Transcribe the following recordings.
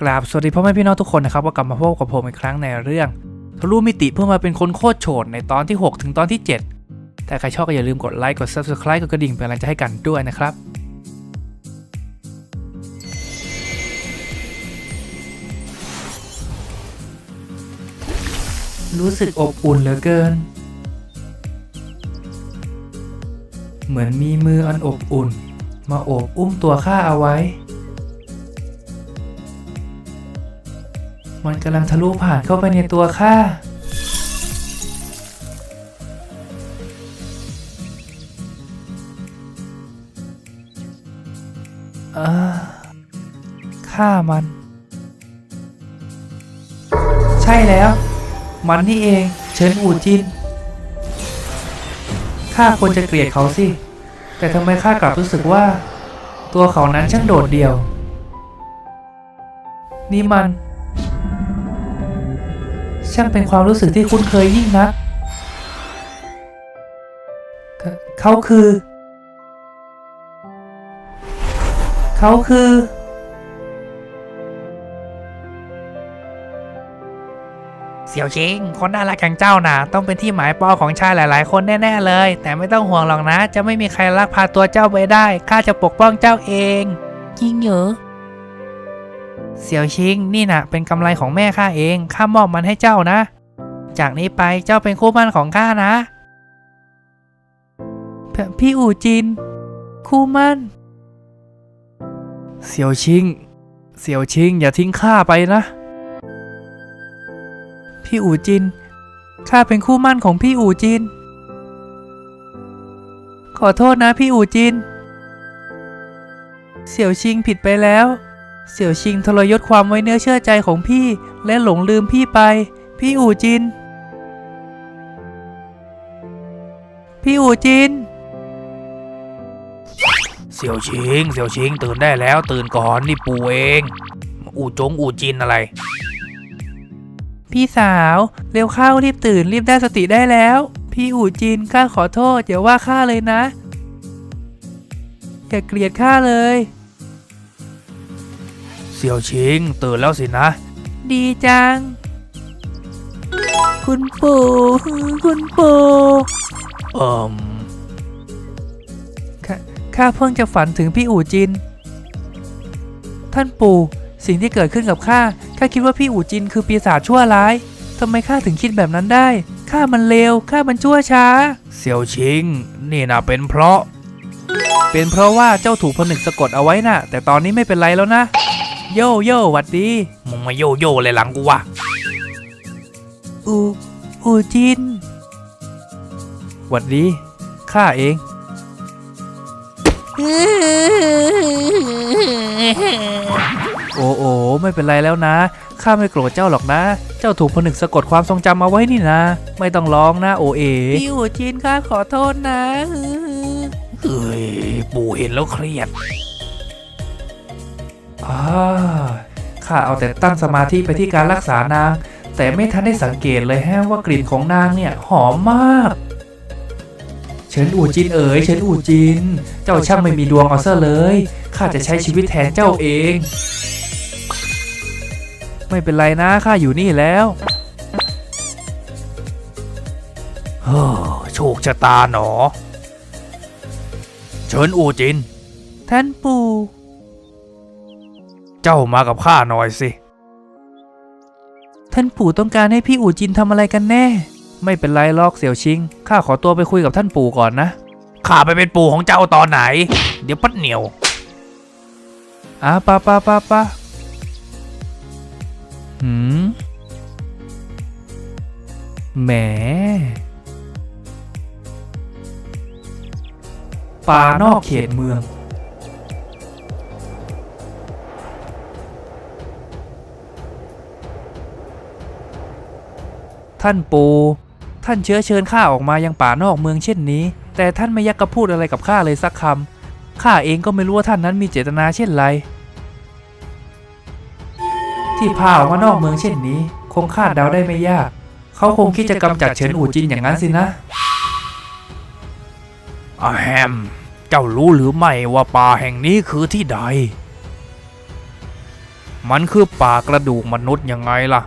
กราบสวัสดีพ่อแม่พี่น้องทุกคนนะครับว่ากลับมาพบกับผมอีกครั้งในเรื่องทะลุมิติเพื่อมาเป็นคนโคตรโฉดในตอนที่ 6 ถึงตอนที่7แต่ใครชอบก็อย่าลืมกดไลค์กด subscribe กดกระดิ่งเป็นกำลังใจให้กันด้วยนะครับ รู้สึกอบอุ่นเหลือเกิน เหมือนมีมืออันอบอุ่น มาโอบอุ้มตัวข้าเอาไว้ มันกำลังทะลุผ่านเข้าไปในตัวข้าเออฆ่ามัน ใช่แล้ว มันนี่เองเฉินอูจินข้าควรจะเกลียดเขาสิ แต่ทำไมข้ากลับรู้สึกว่า ตัวเขานั้นช่างโดดเดี่ยว นี่มัน ช่างเป็นความรู้สึกที่คุ้นเคยยิ่งนัก เขาคือ เขาคือ เสี่ยวชิง คนน่ารักอย่างเจ้าน่ะ ต้องเป็นที่หมายปองของชายหลาย ๆ คนแน่ ๆ เลย แต่ไม่ต้องห่วงหรอกนะ จะไม่มีใครลักพาตัวเจ้าไปได้ ข้าจะปกป้องเจ้าเอง จริงเหรอ เสี่ยวชิงนี่นะเป็นกำไรของแม่ข้าเองข้ามอบมันให้เจ้านะ จากนี้ไปเจ้าเป็นคู่มั่นของข้านะพพี่อู่จิน คู่มั่น เสี่ยวชิง เสี่ยวชิง อย่าทิ้งข้าไปนะ พี่อู่จินข้าเป็นคู่มั่นของพี่อู่จิน ขอโทษนะพี่อู่จิน เสี่ยวชิงผิดไปแล้ว เสี่ยวชิงทรยศความไว้เนื้อเชื่อใจของพี่และหลงลืมพี่ไป พี่อู่จิน พี่อู่จิน เสี่ยวชิง เสี่ยวชิง ตื่นได้แล้วตื่นก่อนนี่ปู่เอง อู่จงอู่จินอะไร พี่สาว เร็วเข้ารีบตื่นรีบได้สติได้แล้ว พี่อู่จินข้าขอโทษอย่าว่าข้าเลยนะ อย่าเกลียดข้าเลย เสี่ยวชิงตื่นแล้วสินะ ดีจัง คุณปู่คุณปู่เอิมข้าข้าเพิ่งจะฝันถึงพี่อู่จิน ท่านปู่สิ่งที่เกิดขึ้นกับข้าข้าคิดว่าพี่อู่จินคือปีศาจชั่วร้ายทำไมข้าถึงคิดแบบนั้นได้ข้ามันเลวข้ามันชั่วช้า เสี่ยวชิง นี่นะเป็นเพราะ เป็นเพราะว่าเจ้าถูกผนึกสะกดเอาไว้น่ะ แต่ตอนนี้ไม่เป็นไรแล้วนะ โยโย่หวัดดี มึงมาโยโย่เลยหลังกูวะ อูอูจินหวัดดี ข้าเอง โอ้โอไม่เป็นไรแล้วนะ ข้าไม่โกรธเจ้าหรอกนะ เจ้าถูกผนึกสะกดความทรงจำเอาไว้นี่นะ ไม่ต้องร้องนะโอเอ พี่อูจินข้าขอโทษนะ เอ้ย ปู่เห็นแล้วเครียด อ่าข้าเอาแต่ตั้งสมาธิไปที่การรักษานาง แต่ไม่ทันได้สังเกตเลยแฮะว่ากลิ่นของนางเนี่ยหอมมากเฉินอู่จินเอ๋ยเฉินอู่จิน เจ้าช่างไม่มีดวงเอาซะเลยข้าจะใช้ชีวิตแทนเจ้าเอง ไม่เป็นไรนะข้าอยู่นี่แล้วเฮ้อโชคชะตาหนอ เฉินอู่จิน ท่านปู่ เจ้ามากับข้าหน่อยสิ ท่านปู่ต้องการให้พี่อู่จินทำอะไรกันแน่ ไม่เป็นไรลอกเสี่ยวชิง ข้าขอตัวไปคุยกับท่านปู่ก่อนนะ ข้าไปเป็นปู่ของเจ้าตอนไหน เดี๋ยวปัดเหนียวอะปะปะปะปะหืมแหม ป่านอกเขตเมือง ท่านปูท่านเชื้อเชิญข้าออกมายังป่านอกเมืองเช่นนี้ แต่ท่านไม่ยักกระพูดอะไรกับข้าเลยสักคำข้าเองก็ไม่รู้ว่าท่านนั้นมีเจตนาเช่นไร ที่พาออกมานอกเมืองเช่นนี้ คงคาดเดาได้ไม่ยาก เขาคงคิดจะกำจัดเฉินอู่จินอย่างนั้นสินะอาแฮม เจ้ารู้หรือไม่ว่าป่าแห่งนี้คือที่ใด มันคือป่ากระดูกมนุษย์ยังไงล่ะ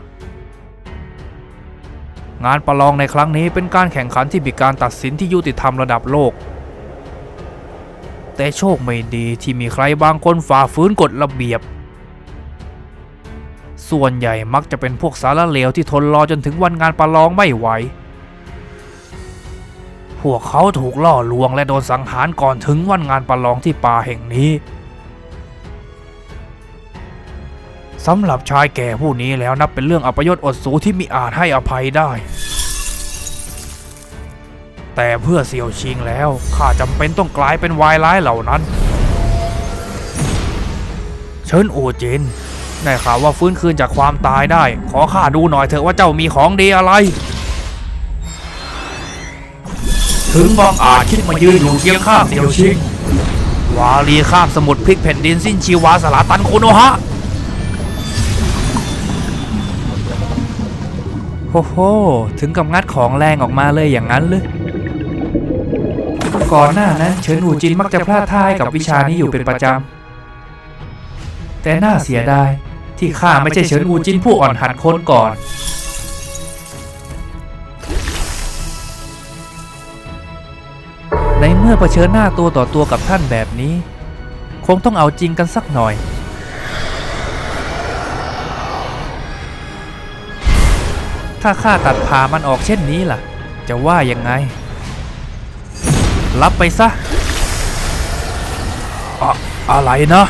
งานประลองในครั้งนี้เป็นการแข่งขันที่มีการตัดสินที่ยุติธรรมระดับโลก แต่โชคไม่ดีที่มีใครบางคนฝ่าฝืนกฎระเบียบ ส่วนใหญ่มักจะเป็นพวกสารเลวที่ทนรอจนถึงวันงานประลองไม่ไหว พวกเขาถูกล่อลวงและโดนสังหารก่อนถึงวันงานประลองที่ป่าแห่งนี้ สำหรับชายแก่ผู้นี้แล้วนับเป็นเรื่องอัปยศอดสูที่มิอาจให้อภัยได้ แต่เพื่อเสี่ยวชิงแล้วข้าจำเป็นต้องกลายเป็นวายร้ายเหล่านั้น เชิญโอเจนได้ข่าวว่าฟื้นคืนจากความตายได้ ขอข้าดูหน่อยเถอะว่าเจ้ามีของดีอะไร ถึงบางอาจคิดมายืนอยู่เคียงข้างเสี่ยวชิง วาลีข้ามสมุทรพลิกแผ่นดินสิ้นชีวาสลาตันโคโนฮะ โอ้โห ถึงกับงัดของแรงออกมาเลยอย่างนั้นเลยก่อนหน้านั้นเฉินอูจินมักจะพลาดท่าให้กับวิชานี้อยู่เป็นประจำ แต่น่าเสียดายที่ข้าไม่ใช่เฉินอูจินผู้อ่อนหัดคนก่อนในเมื่อเผชิญหน้าตัวต่อตัวกับท่านแบบนี้ คงต้องเอาจริงกันสักหน่อย ถ้าข้าตัดผ่ามันออกเช่นนี้ล่ะ จะว่ายังไง รับไปซะอะอะไรนะ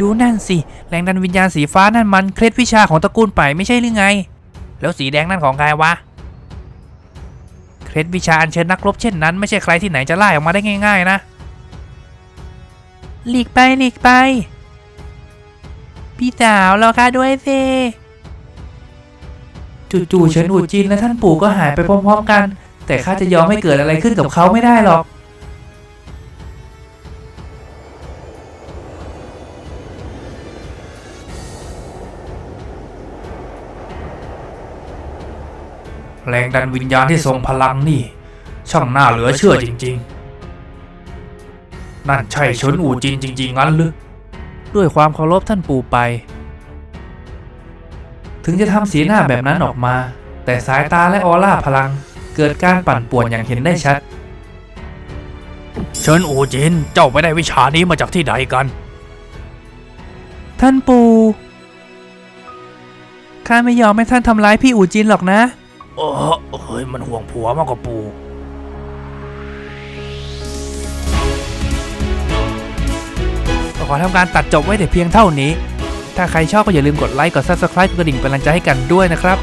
ดูนั่นสิแรงดันวิญญาณสีฟ้านั่นมันเคล็ดวิชาของตระกูลไปไม่ใช่หรือไง แล้วสีแดงนั่นของใครวะ เคล็ดวิชาอัญเชิญนักรบเช่นนั้นไม่ใช่ใครที่ไหนจะไล่ออกมาได้ง่าย ๆ นะ หลีกไปหลีกไป พี่สาวรอข้าด้วยสิจู่ๆเฉินอูจินและท่านปู่ก็หายไปพร้อมๆกัน แต่ข้าจะยอมให้เกิดอะไรขึ้นกับเขาไม่ได้หรอก แรงดันวิญญาณที่ทรงพลังนี่ ช่างน่าเหลือเชื่อจริง ๆ นั่นใช่เฉินอูจินจริง ๆ งั้นหรือด้วยความเคารพท่านปู่ไป ถึงจะทำสีหน้าแบบนั้นออกมา แต่สายตาและออร่าพลัง เกิดการปั่นป่วนอย่างเห็นได้ชัดเฉินอูจินเจ้าไปได้วิชานี้มาจากที่ใดกัน ท่านปู่ข้าไม่ยอมให้ท่านทำร้ายพี่อูจินหรอกนะ โอ้เฮ้ยมันห่วงผัวมากกว่าปู่ขอทำการตัดจบไว้แต่เพียงเท่านี้ ถ้าใครชอบก็อย่าลืมกดไลค์ กด Subscribe กดกระดิ่งเป็นกำลังใจให้กันด้วยนะครับ